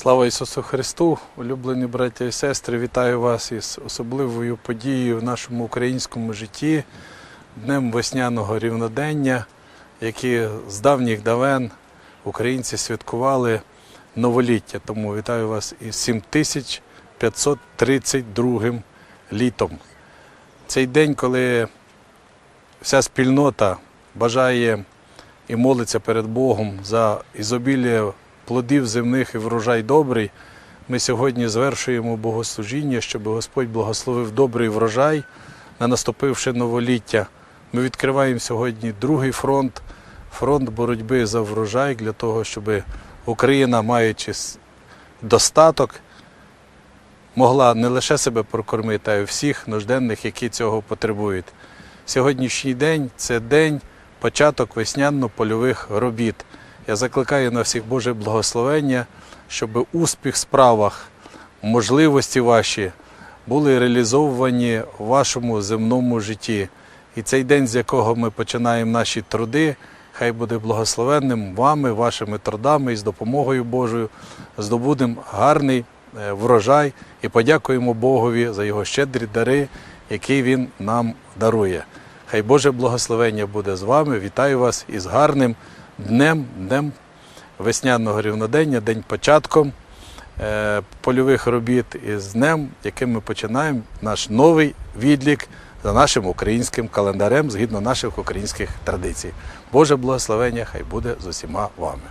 Слава Ісусу Христу, улюблені браття і сестри, вітаю вас із особливою подією в нашому українському житті, Днем весняного рівнодення, які з давніх давен українці святкували новоліття. Тому вітаю вас із 7532 літом. Цей день, коли вся спільнота бажає і молиться перед Богом за ізобілля плодів земних і врожай добрий. Ми сьогодні звершуємо богослужіння, щоб Господь благословив добрий врожай на наступивши новоліття. Ми відкриваємо сьогодні другий фронт, фронт боротьби за врожай для того, щоб Україна, маючи достаток, могла не лише себе прокормити, а й всіх нужденних, які цього потребують. Сьогоднішній день це день початок весняно-польових робіт. Я закликаю на всіх Боже благословення, щоб успіх в справах, можливості ваші були реалізовані в вашому земному житті. І цей день, з якого ми починаємо наші труди, хай буде благословенним вами, вашими трудами і з допомогою Божою здобудемо гарний е, врожай і подякуємо Богові за його щедрі дари, які Він нам дарує. Хай Боже благословення буде з вами. Вітаю вас із гарним днем, днем весняного рівнодення, день початком е, польових робіт і з днем, яким ми починаємо наш новий відлік за нашим українським календарем згідно наших українських традицій. Боже благословення, хай буде з усіма вами.